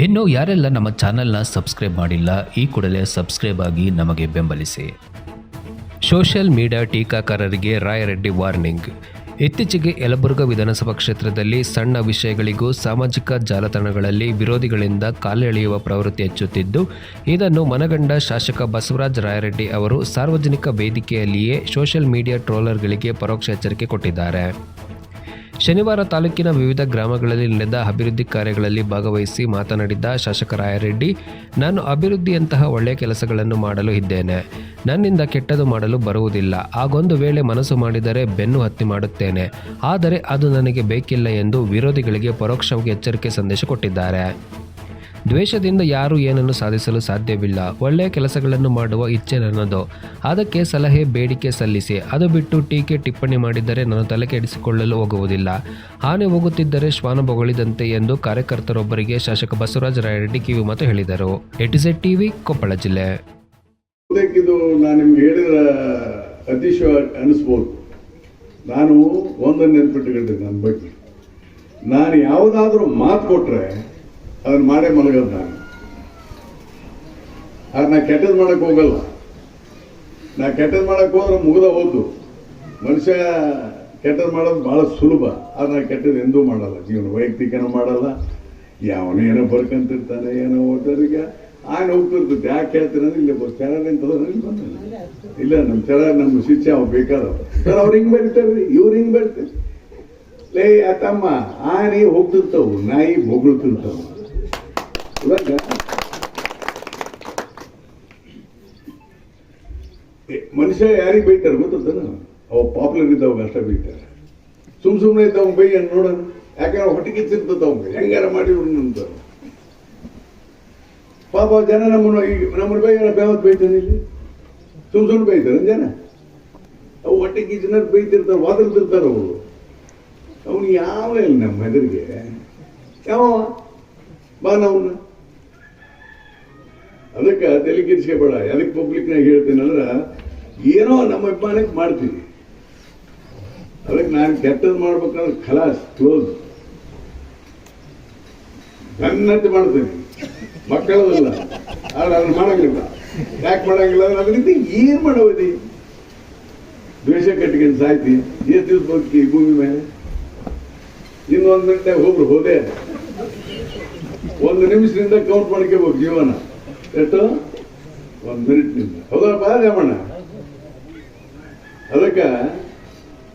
ಇನ್ನು ಯಾರೆಲ್ಲ ನಮ್ಮ ಚಾನೆಲ್ನ ಸಬ್ಸ್ಕ್ರೈಬ್ ಮಾಡಿಲ್ಲ, ಈ ಕೂಡಲೇ ಸಬ್ಸ್ಕ್ರೈಬ್ ಆಗಿ ನಮಗೆ ಬೆಂಬಲಿಸಿ. ಸೋಷಿಯಲ್ ಮೀಡಿಯಾ ಟೀಕಾಕಾರರಿಗೆ ರಾಯರೆಡ್ಡಿ ವಾರ್ನಿಂಗ್. ಇತ್ತೀಚೆಗೆ ಯಲಬುರ್ಗಾ ವಿಧಾನಸಭಾ ಕ್ಷೇತ್ರದಲ್ಲಿ ಸಣ್ಣ ವಿಷಯಗಳಿಗೂ ಸಾಮಾಜಿಕ ಜಾಲತಾಣಗಳಲ್ಲಿ ವಿರೋಧಿಗಳಿಂದ ಕಾಲೆಳೆಯುವ ಪ್ರವೃತ್ತಿ ಹೆಚ್ಚುತ್ತಿದ್ದು, ಇದನ್ನು ಮನಗಂಡ ಶಾಸಕ ಬಸವರಾಜ ರಾಯರೆಡ್ಡಿ ಅವರು ಸಾರ್ವಜನಿಕ ವೇದಿಕೆಯಲ್ಲಿಯೇ ಸೋಷಿಯಲ್ ಮೀಡಿಯಾ ಟ್ರೋಲರ್ಗಳಿಗೆ ಪರೋಕ್ಷ ಎಚ್ಚರಿಕೆ ಕೊಟ್ಟಿದ್ದಾರೆ. ಶನಿವಾರ ತಾಲೂಕಿನ ವಿವಿಧ ಗ್ರಾಮಗಳಲ್ಲಿ ನಡೆದ ಅಭಿವೃದ್ಧಿ ಕಾರ್ಯಗಳಲ್ಲಿ ಭಾಗವಹಿಸಿ ಮಾತನಾಡಿದ ಶಾಸಕ ರಾಯರೆಡ್ಡಿ, ನಾನು ಅಭಿವೃದ್ಧಿಯಂತಹ ಒಳ್ಳೆಯ ಕೆಲಸಗಳನ್ನು ಮಾಡಲು ಇದ್ದೇನೆ. ನನ್ನಿಂದ ಕೆಟ್ಟದು ಮಾಡಲು ಬರುವುದಿಲ್ಲ. ಆಗೊಂದು ವೇಳೆ ಮನಸ್ಸು ಮಾಡಿದರೆ ಬೆನ್ನು ಹತ್ತಿ ಮಾಡುತ್ತೇನೆ. ಆದರೆ ಅದು ನನಗೆ ಬೇಕಿಲ್ಲ ಎಂದು ವಿರೋಧಿಗಳಿಗೆ ಪರೋಕ್ಷವಾಗಿ ಎಚ್ಚರಿಕೆ ಸಂದೇಶ ಕೊಟ್ಟಿದ್ದಾರೆ. ದ್ವೇಷದಿಂದ ಯಾರು ಏನನ್ನು ಸಾಧಿಸಲು ಸಾಧ್ಯವಿಲ್ಲ. ಒಳ್ಳೆಯ ಕೆಲಸಗಳನ್ನು ಮಾಡುವ ಇಚ್ಛೆ ನನ್ನದು. ಅದಕ್ಕೆ ಸಲಹೆ, ಬೇಡಿಕೆ ಸಲ್ಲಿಸಿ. ಅದು ಬಿಟ್ಟು ಟೀಕೆ, ಟಿಪ್ಪಣಿ ಮಾಡಿದ್ದರೆ ನಾನು ತಲೆ ಕೆಡಿಸಿಕೊಳ್ಳಲು ಹೋಗುವುದಿಲ್ಲ. ಆನೆ ಹೋಗುತ್ತಿದ್ದರೆ ಶ್ವಾನ ಬೊಗಳಿದಂತೆ ಎಂದು ಕಾರ್ಯಕರ್ತರೊಬ್ಬರಿಗೆ ಶಾಸಕ ಬಸವರಾಜ ರಾಯರೆಡ್ಡಿ ಕಿವಿ ಮಾತು ಹೇಳಿದರು. ಎಟಿಸೆಡ್ ಟಿವಿ, ಕೊಪ್ಪಳ ಜಿಲ್ಲೆ. ಇದು ನಾನು ಹೇಳಿದ ನಾನು ಬಗ್ಗೆ. ನಾನು ಯಾವುದಾದ್ರೂ ಮಾತು ಕೊಟ್ರೆ ಅದನ್ನ ಮಾಡೇ ಮಲಗೋದು ನಾನು ಆದ್ರೆ ನಾ ಕೆಟ್ಟದ್ದು ಮಾಡಕ್ ಹೋಗಲ್ಲ. ನಾ ಕೆಟ್ಟದ್ದು ಮಾಡಕ್ ಹೋದ್ರೆ ಮುಗ್ದ ಹೋದ್ದು ಮನುಷ್ಯ ಕೆಟ್ಟದ್ದು ಮಾಡೋದು ಬಹಳ ಸುಲಭ. ಆದ್ರೆ ನಾ ಕೆಟ್ಟದ್ದು ಎಂದೂ ಮಾಡಲ್ಲ. ಜೀವನ ವೈಯಕ್ತಿಕನೂ ಮಾಡಲ್ಲ. ಯಾವನೇ ಏನೋ ಬರ್ಕಂತಿರ್ತಾನೆ, ಏನೋ ಓದೋರಿಗೆ ಆಗ ಹೋಗ್ತಿರ್ತದೆ ಯಾಕೆ ಕೇಳ್ತೀನಿ ಅಂದ್ರೆ ಇಲ್ಲಿ ಚರ ನಿಂತದ ಇಲ್ಲ ನಮ್ಮ ಚೆನ್ನಾಗಿ ನಮ್ಮ ಶಿಷ್ಯ ಅವ್ ಬೇಕಾದವ್ರು. ಸರ್, ಅವ್ರು ಹಿಂಗ್ ಬೆಳಿತಾರ್ರಿ ಇವ್ರು ಹಿಂಗ್ ಬೆಳಿತಾರೆ? ಲೇ, ಅತ್ತಮ್ಮ, ಆನೆ ಹೋಗ್ತಿರ್ತಾವು, ನಾಯಿ ಬೊಗಳ್ತಿರ್ತಾವ. ಮನುಷ್ಯ ಯಾರಿಗೆ ಬೈತಾರೆ ಗೊತ್ತದ ಅವ ಪಾಪ್ಯುಲರ್ ಇದ್ದವಾಗ ಅಷ್ಟೇ ಬೈತಾರೆ. ಸುಮ್ ಸುಮ್ಮನೆ ಇದ್ದವ್ ಬೈಯನ್ ನೋಡೋಣ. ಯಾಕಂದ್ರೆ ಹೊಟ್ಟೆ ಕಿಚ್ಚಿರ್ತದ ಅವ್ಗೆ ಹೆಂಗಾರ ಮಾಡಿ ಅಂತಾರೆ ಪಾಪ ಜನ ನಮ್ಮನ್ನು ಈಗ ನಮ್ಮನ್ನ ಬೈಯ ಬೇವತ್ ಬೈತಾನೆ ಇಲ್ಲಿ. ಸುಮ್ ಸುಮ್ಮನೆ ಬೈತಾರೆ ಜನ. ಅವು ಹೊಟ್ಟೆ ಕಿಚ್ಚಿನ ಬೈತಿರ್ತಾರೆ, ವಾದರ್ತಿರ್ತಾರೆ ಅವರು. ಅವನು ಯಾವ ಇಲ್ಲ ನಮ್ಮ ಎದುರಿಗೆ. ಯಾವ ಬಾ ನಾವನ್ನ ಅದಕ್ಕೆ ತಲೆ ಕೆಡಿಸ್ಕೋಬೇಡ ಪಬ್ಲಿಕ್ ಪಬ್ಲಿಕ್ನಾಗ ಹೇಳ್ತೀನಿ ಅಂದ್ರೆ, ಏನೋ ನಮ್ಮ ಅಭಿಮಾನಕ್ಕೆ ಮಾಡ್ತೀವಿ ಅದಕ್ಕೆ ನಾನು ಕೆಟ್ಟದ್ದು ಮಾಡ್ಬೇಕಂದ್ರೆ ಖಲಾಸ್, ಕ್ಲೋಸ್. ನನ್ನಂತೆ ಮಾಡ್ತೀನಿ. ಮಕ್ಕಳದಲ್ಲ. ಆದ್ರೆ ಅದನ್ನ ಮಾಡಂಗಿಲ್ಲ. ಯಾಕೆ ಮಾಡಂಗಿಲ್ಲ ಅಂದ್ರೆ ಅದರಿಂದ ಏನ್ ಮಾಡೋದಿ? ದ್ವೇಷ ಕಟ್ಟಿಗೆ ಸಾಯ್ತಿ. ಎಷ್ಟು ದಿವಸ ಬದುಕಿ ಭೂಮಿ ಮೇಲೆ? ಇನ್ನೊಂದು ಗಂಟೆ ಹೋಗ್ರು ಹೋದೆ. ಒಂದು ನಿಮಿಷದಿಂದ ಕೌಂಟ್ ಮಾಡ್ಕೋಬೇಕು ಜೀವನ. ಎಷ್ಟು ಒಂದು ಮಿನಿಟ್ ಮಿನಿಟ್ನಿಂದ ಹೌದಪ್ಪ ರಾಮಣ್ಣ. ಅದಕ್ಕೆ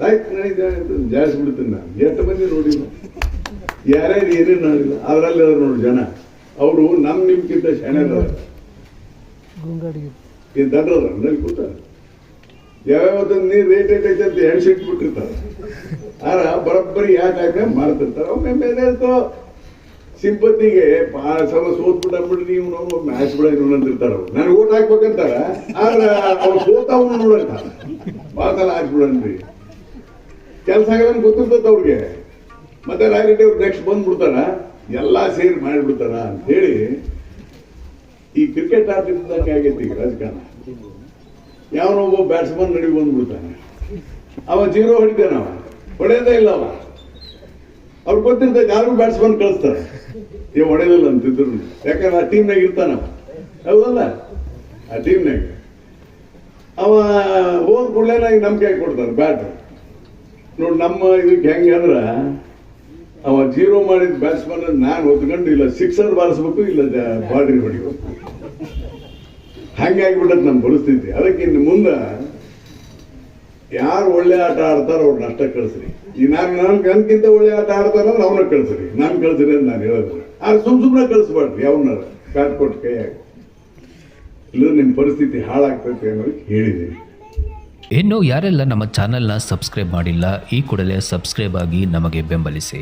ಆಯ್ತು ನಡೀತಾ ಜಾಸ್ತಿ ಬಿಡ್ತೀನಿ ನಾನು. ಎಷ್ಟು ಮಂದಿ ನೋಡಿಲ್ಲ ಯಾರ್ಯಾರು ಏನೇನು ನೋಡಿಲ್ಲ ಅದರಲ್ಲಿ ಅದ್ರ ನೋಡಿ ಜನ. ಅವರು ನಮ್ಮ ನಿಮ್ಗಿಂತ ಈ ದಡ್ರದ ನಲ್ಲಿ ಕೂತಾರೆ. ಯಾವ್ಯಾವ ನೀರು ರೇಟ್ ರೇಟ್ ಐತೆ ಅಂತ ಎಣ್ಸಿಟ್ಬಿಟ್ಟಿರ್ತಾರೆ ಆರ ಬರೋಬ್ಬರಿ ಯಾಕೆ ಹಾಕ ಮಾಡ್ತಿರ್ತಾರೆ ಒಮ್ಮೆ ಮೇಲೆ ಸಿಂಪತ್ತಿಗೆ ಸಲ ಸೋತ್ ಬಿಟ್ಟ ನೀವು ನಾವು ಮ್ಯಾಚ್ ಬಿಡ ಅವ್ರು. ನನಗೆ ಓಟ್ ಹಾಕ್ಬೇಕಂತಾರ, ಆದ್ರೆ ಅವ್ರು ಸೋತಾವ್ ನೋಡಂತ ಬಾತಲ್ಲ ಹಾಕ್ಬಿಡನ್ರಿ ಕೆಲಸ ಆಗಲ್ಲ ಗೊತ್ತಿರ್ತದ ಅವ್ರಿಗೆ. ಮತ್ತೆ ರಾಯರೆಡ್ಡಿ ಅವ್ರು ನೆಕ್ಸ್ಟ್ ಬಂದ್ಬಿಡ್ತಾರ. ಎಲ್ಲಾ ಸೇರಿ ಮಾಡಿಬಿಡ್ತಾರ ಅಂತ ಹೇಳಿ ಈ ಕ್ರಿಕೆಟ್ ಆಟದಿಂದ ಆಗೈತಿ ಈಗ ರಾಜಕಾರಣ. ಯಾವನೊಬ್ಬ ಬ್ಯಾಟ್ಸ್ಮನ್ ನಡಿ ಬಂದ್ಬಿಡ್ತಾನೆ. ಅವ ಜೀರೋ ಹೊಡಿತಾನ ಹೊಡೆಯೋದೇ ಇಲ್ಲ ಅವ. ಅವ್ರು ಗೊತ್ತಿರ್ತದೆ ಯಾರು ಬ್ಯಾಟ್ಸ್ಮನ್ ಕಳಿಸ್ತಾರೆ. ಏ ಹೊಡೆಯಲಿಲ್ಲ ಅಂತಿದ್ರು. ಯಾಕಂದ್ರೆ ಆ ಟೀಮ್ನಾಗ ಇರ್ತಾನ. ಹೌದಲ್ಲ? ಆ ಟೀಮ್ನಾಗ ಅವ ಹೋದ್ ಕೂಡಲೇ ನಂಗೆ ನಂಬಿಕೆ ಕೊಡ್ತಾರೆ ಬ್ಯಾಟ್ ನೋಡಿ ನಮ್ಮ ಇದಕ್ಕೆ ಹೆಂಗೆ ಅಂದ್ರ, ಅವ ಜೀರೋ ಮಾಡಿದ ಬ್ಯಾಟ್ಸ್ಮನ್ ನಾನು ಹೊತ್ಕೊಂಡು ಇಲ್ಲ ಸಿಕ್ಸರ್ ಬಾರಿಸ್ಬೇಕು, ಇಲ್ಲ ಬಾಡ್ರಿ ಹೊಡಿಬೇಕು. ಹಂಗಾಗಿಬಿಟ್ಟದ್ ನಮ್ಮ ಪರಿಸ್ಥಿತಿ. ಅದಕ್ಕಿಂತ ಮುಂದೆ ಯಾರು ಒಳ್ಳೆ ಆಟ ಆಡ್ತಾರೋ ಅವ್ರನ್ನ ಅಷ್ಟೇ ಕಳಿಸ್ರಿ. ಈ ನಾನು ನನ್ ನನ್ಗಿಂತ ಒಳ್ಳೆ ಆಟ ಆಡ್ತಾರ ಅವ್ರನ್ನ ಕಳಿಸ್ರಿ. ನಾನು ಕಳಿಸ್ರಿ ಅಂತ ನಾನು ಹೇಳೋದು ಆದ್ರೆ ಸುಮ್ ಸುಮ್ಮನೆ ಕಳಿಸ್ಬಾರ್ದು ಯಾವನ್ನಾರ ಕಾಟ್ ಕೊಟ್ಟು ಕೈಯಾಗ ಇಲ್ಲ ನಿಮ್ಮ ಪರಿಸ್ಥಿತಿ ಹಾಳಾಗ್ತೈತೆ ಅನ್ನೋದಕ್ಕೆ ಹೇಳಿದ್ದೀನಿ. ಇನ್ನು ಯಾರೆಲ್ಲ ನಮ್ಮ ಚಾನೆಲ್ನ ಸಬ್ಸ್ಕ್ರೈಬ್ ಮಾಡಿಲ್ಲ, ಈ ಕೂಡಲೇ ಸಬ್ಸ್ಕ್ರೈಬ್ ಆಗಿ ನಮಗೆ ಬೆಂಬಲಿಸಿ.